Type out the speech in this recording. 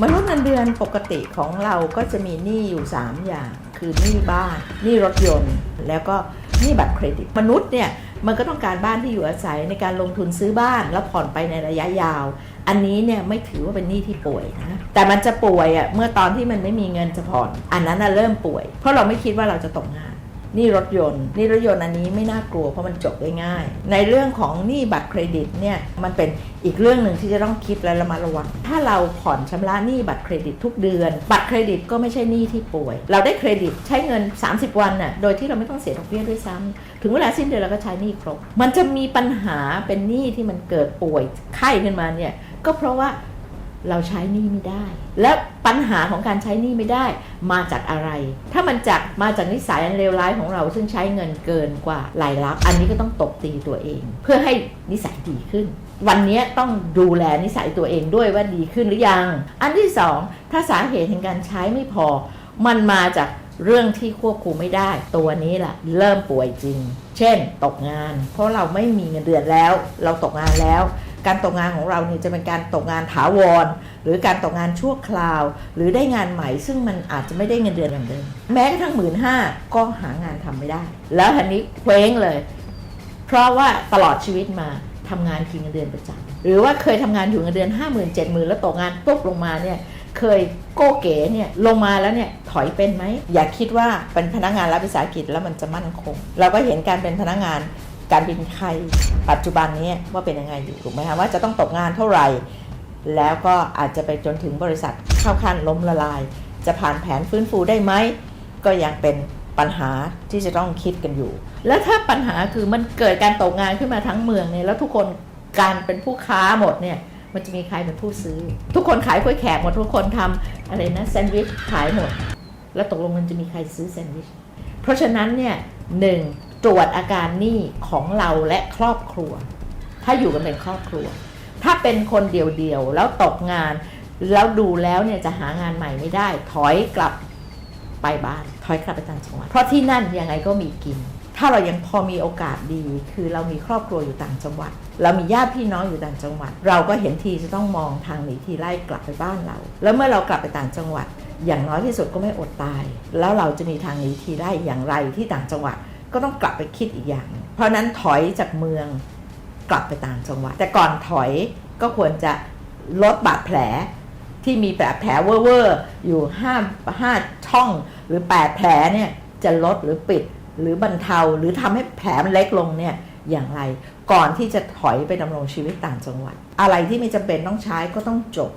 มนุษย์เงินเดือนปกติของเราก็จะมีหนี้อยู่ 3 อย่าง คือหนี้บ้านหนี้รถยนต์ แล้วก็หนี้บัตรเครดิต มนุษย์เนี่ยมันก็ต้องการบ้านที่อยู่อาศัยในการลงทุนซื้อบ้านแล้วผ่อนไปในระยะยาว อันนี้เนี่ยไม่ถือว่าเป็นหนี้ที่ป่วยนะแต่มันจะป่วยอะ่ะเมื่อตอนที่มันไม่มีเงินจะผ่อน อันนั้นน่ะเริ่มป่วย เพราะเราไม่คิดว่าเราจะตกงาน นี่รถยนต์นี่รถยนต์อันนี้ไม่น่ากลัวเพราะมันจบได้ง่าย ในเรื่องของหนี้บัตรเครดิตเนี่ยมันเป็นอีกเรื่องหนึ่งที่จะต้องคิดและระมัดระวังถ้าเราผ่อนชำระหนี้บัตรเครดิตทุกเดือน บัตรเครดิตก็ไม่ใช่หนี้ที่ป่วย เราได้เครดิตใช้เงิน 30 วันน่ะโดยที่เราไม่ต้องเสียดอกเบี้ยด้วยซ้ำถึงเวลาสิ้นเดือนเราก็ใช้หนี้ครบมันจะมีปัญหาเป็นหนี้ที่มันเกิดป่วยไข้ขึ้นมาเนี่ยก็เพราะว่า เราใช้หนี้ไม่ได้ และปัญหาของการใช้หนี้ไม่ได้มาจากอะไร ถ้ามันจากมาจากนิสัยอันเลวร้ายของเราซึ่งใช้เงินเกินกว่ารายรับ อันนี้ก็ต้องตบตีตัวเอง เพื่อให้นิสัยดีขึ้น วันนี้ต้องดูแลนิสัยตัวเองด้วยว่าดีขึ้นหรือยัง อันที่สองถ้าสาเหตุแห่งการใช้ไม่พอ มันมาจากเรื่องที่ควบคุมไม่ได้ ตัวนี้แหละเริ่มป่วยจริง เช่น ตกงาน เพราะเราไม่มีเงินเดือนแล้ว เราตกงานแล้ว การตกงานของเราเนี่ยจะเป็นการตกงานถาวร หรือการตกงานชั่วคราว หรือได้งานใหม่ ซึ่งมันอาจจะไม่ได้เงินเดือนอย่างเดิมแม้กระทั่งหมื่นห้าก็หางานทำไม่ได้ แล้วทันนี้เคว้งเลย เพราะว่าตลอดชีวิตมาทำงานกินเงินเดือนประจำหรือว่าเคยทำงานอยู่เงินเดือน5 0 0 0 0 7 0 0 0 0แล้วตกงานปุ๊บลงมาเนี่ยเคยโก้เก๋เนี่ยลงมาแล้วเนี่ยถอยเป็นไหมอย่าคิดว่าเป็นพนักงานรัฐวิสาหกิจแล้วมันจะมั่นคง เราก็เห็นการเป็นพนักงาน การบินไทยปัจจุบันนี้ว่าเป็นยังไงอยู่ถูกไหมคะว่าจะต้องตกงานเท่าไหร่ แล้วก็อาจจะไปจนถึงบริษัทเข้าขั้นล้มละลาย จะผ่านแผนฟื้นฟูได้ไหมก็ยังเป็นปัญหาที่จะต้องคิดกันอยู่ แล้วถ้าปัญหาคือมันเกิดการตกงานขึ้นมาทั้งเมืองเนี่ยแล้วทุกคนการเป็นผู้ค้าหมดเนี่ยมันจะมีใครเป็นผู้ซื้อ ทุกคนขายกล้วยแขกหมดทุกคนทำอะไรนะแซนด์วิชขายหมด แล้วตกลงมันจะมีใครซื้อแซนด์วิชเพราะฉะนั้นเนี่ยหนึ่ง ตรวจอาการหนี้ของเราและครอบครัว ถ้าอยู่กันเป็นครอบครัว ถ้าเป็นคนเดียวๆแล้วตกงาน แล้วดูแล้วเนี่ยจะหางานใหม่ไม่ได้ ถอยกลับไปบ้านถอยกลับไปต่างจังหวัดเพราะที่นั่นยังไงก็มีกิน ถ้าเรายังพอมีโอกาสดี คือเรามีครอบครัวอยู่ต่างจังหวัด เรามีญาติพี่น้องอยู่ต่างจังหวัด เราก็เห็นทีจะต้องมองทางหนีทีไล่กลับไปบ้านเรา แล้วเมื่อเรากลับไปต่างจังหวัด อย่างน้อยที่สุดก็ไม่อดตาย แล้วเราจะมีทางหนีทีไล่อย่างไรที่ต่างจังหวัด ก็ต้องกลับไปคิดอีกอย่าง เพราะนั้นถอยจากเมืองกลับไปต่างจังหวัด แต่ก่อนถอยก็ควรจะลดบาดแผลที่มีแผลแผลเวอร์อยู่ห้าห้าช่องหรือแปดแผลเนี่ยจะลดหรือปิดหรือบรรเทาหรือทำให้แผลมันเล็กลงเนี่ยอย่างไร ก่อนที่จะถอยไปดำรงชีวิตต่างจังหวัด อะไรที่ไม่จำเป็นต้องใช้ก็ต้องจบ